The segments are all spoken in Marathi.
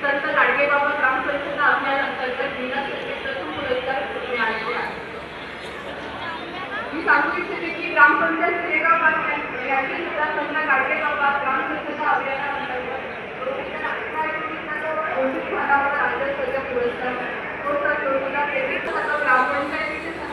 संत गाडगेबाबा ग्रामपंचायत अभियान अंतर्गत जिल्हा प्रथम पुरस्कार मिळालेले आहे. मी सांगू इच्छिते की ग्रामपंचायत सेगाव पाटील यांनी सुद्धा संत गाडगेबाबा ग्रामपंचायत अभियानाअंतर्गत आपल्याला भागावर पुरस्कार तो सर ग्रामपंचायतीचे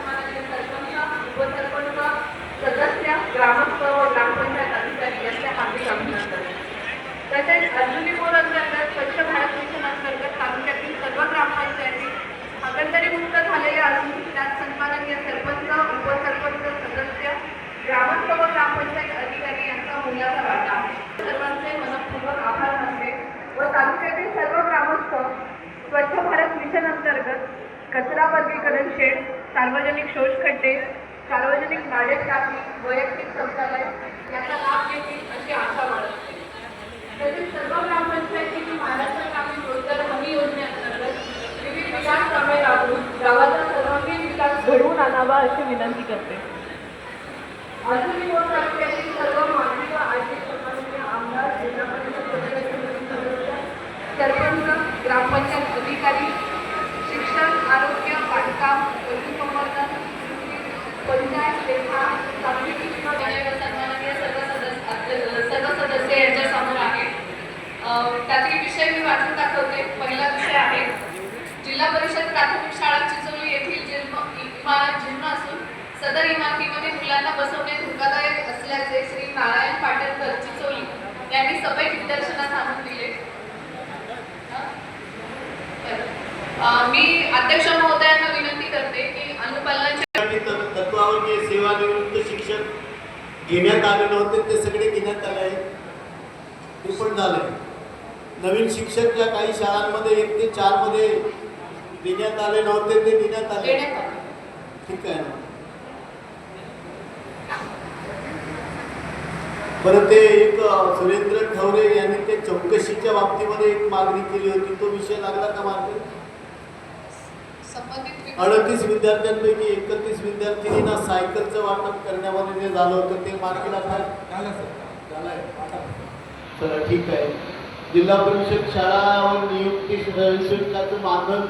कचरा वर्गीकरण शेड सार्वजनिक शोषखड्डे सार्वजनिक नाले टाकी वैयक्तिक शौचालय याचा लाभ घेतील अशी आशा बाळगते तसेच सर्व ग्रामपंचायतींनी महाराष्ट्र ग्रामीण रोजगार हमी योजनेअंतर्गत विविध विकास कामे राबवून गावाचा सर्वांगीण विकास घडवून आणावा अशी विनंती करते. अजूनही होत तालुक्यातील सर्व मानवी व आर्थिक त्यातील विषय मी वाचून दाखवते. पहिला विषय आहे जिल्हा परिषद प्राथमिक शाळा चिचोली येथील जन्म इमारत जीर्ण असून सदर इमारतीमध्ये मुलांना बसवणे धोकादायक असल्याचे श्री नारायण पाटणकर चिचोली यांनी सभेत निदर्शनास आणून दिले. मी अध्यक्ष महोदयांना विनंती करते की अनुपालनाच्या तत्वावर जे सेवानिवृत्त शिक्षक घेण्यात आलेले होते ते सगळे घेण्यात आले आहेत. ते पण झाले. नवीन शिक्षक ज्या काही शाळांमध्ये एक ते चारमध्ये देण्यात आले नव्हते ते देण्यात आले. ठीक आहे ना? बरं ते एक सुरेंद्र ठवरे यांनी ते चौकशीच्या बाबतीमध्ये एक मागणी केली होती. तो विषय लागला का मार्ग अडतीस विद्यार्थ्यांपैकी एकतीस विद्यार्थिनींना सायकलचं वाटप करण्यामध्ये जे झालं होतं ते मार्गी लागणार चला ठीक आहे. जिल्हा परिषद शाळा व नियुक्ती शुल्काचं मानधन